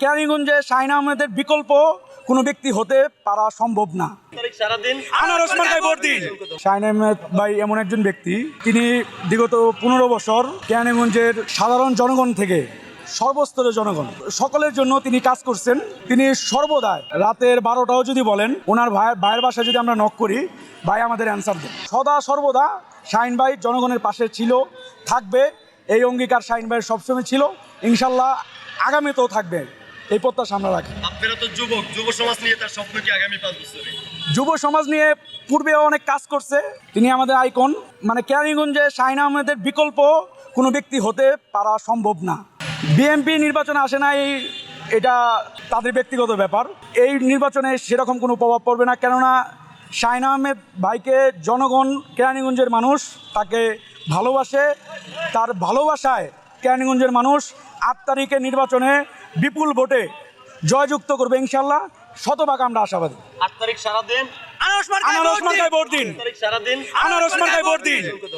কেরানীগঞ্জে শাহিন আহমেদের বিকল্প কোনো ব্যক্তি হতে পারা সম্ভব না। আনারস মার্কায় শাহিন আহমেদ ভাই এমন একজন ব্যক্তি, তিনি বিগত পনেরো বছর কেরানীগঞ্জের সাধারণ জনগণ থেকে সর্বস্তরের জনগণ, সকলের জন্য তিনি কাজ করছেন। তিনি সর্বদাই রাতের বারোটাও যদি বলেন, ওনার ভাই, ভাইয়ের বাসায় যদি আমরা নক করি, ভাই আমাদের অ্যান্সার দেন সদা সর্বদা শাহিন ভাই জনগণের পাশে ছিল, থাকবে। এই অঙ্গীকার শাহিন ভাইয়ের সবসময় ছিল। ইনশাল্লাহ আগামীতেও থাকবে। এই প্রত্যাশা আমরা রাখি। আপনারা তো যুবক যুব সমাজ নিয়ে তার স্বপ্ন কি আগামী পাঁচ বছরে? যুব সমাজ নিয়ে পূর্বেও অনেক কাজ করছে। তিনি আমাদের আইকন। মানে কেরানীগঞ্জে শাহিন আহমেদের বিকল্প কোনো ব্যক্তি হতে পারা সম্ভব না। বিএমপি নির্বাচনে আসে না এই এটা তাদের ব্যক্তিগত ব্যাপার। এই নির্বাচনে সেরকম কোনো প্রভাব পড়বে না। কেননা শাহিন আহমেদ ভাইকে জনগণ কেরানীগঞ্জের মানুষ তাকে ভালোবাসে। তার ভালোবাসায় কেরানীগঞ্জের মানুষ আট তারিখে নির্বাচনে বিপুল ভোটে জয়যুক্ত করবে ইনশাল্লাহ শতভাগ আমরা আশাবাদী। আট তারিখ সারাদিন। আনারস মার্কায় ভোট দিন। আনারস মার্কায় ভোট দিন।